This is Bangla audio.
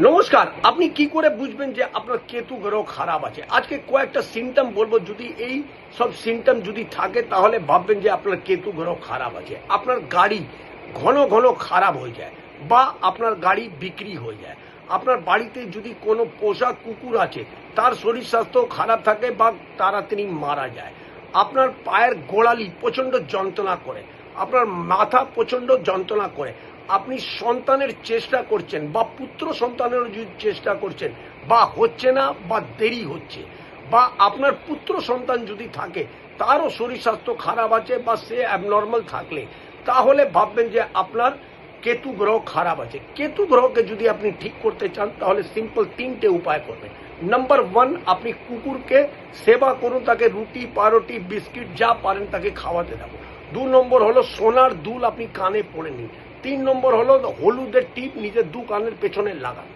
নমস্কার, আপনি কি করে বুঝবেন যে আপনার কেতু গ্রহ খারাপ আছে? আজকে কয়েকটা সিমটম বলব, যদি এই সব সিমটম যদি থাকে, তাহলে ভাববেন যে আপনার কেতু গ্রহ খারাপ আছে। আপনার গাড়ি ঘন ঘন খারাপ হয়ে যায়, বা আপনার গাড়ি বিক্রি হয়ে যায়। আপনার বাড়িতে যদি কোনো পোষা কুকুর আছে, তার শরীর স্বাস্থ্য খারাপ থাকে বা তাড়াতাড়ি মারা যায়। আপনার পায়ের গোড়ালি প্রচণ্ড যন্ত্রণা করে, আপনার মাথা প্রচণ্ড যন্ত্রণা করে আপনি সন্তানের চেষ্টা করছেন বা পুত্র সন্তানের চেষ্টা করছেন, বা হচ্ছে না, বা দেরি হচ্ছে, বা আপনার পুত্র সন্তান যদি থাকে, তারও শরীর স্বাস্থ্য খারাপ আছে বা সে অ্যাবনর্মাল থাকলে, তাহলে ভাববেন যে আপনার কেতু গ্রহ খারাপ আছে। কেতু গ্রহকে যদি আপনি ঠিক করতে চান, তাহলে সিম্পল তিনটে উপায় করবেন। নাম্বার ওয়ান আপনি কুকুরকে সেবা করুন, তাকে রুটি পাউরুটি বিস্কিট, যা পারেন তাকে খাওয়াতে দেবো। দু নম্বর হলো, সোনার দুল আপনি কানে পড়ে নিন। তিন নম্বর হলো হলুদের টিপ নিজের দু কানের পেছনে লাগান।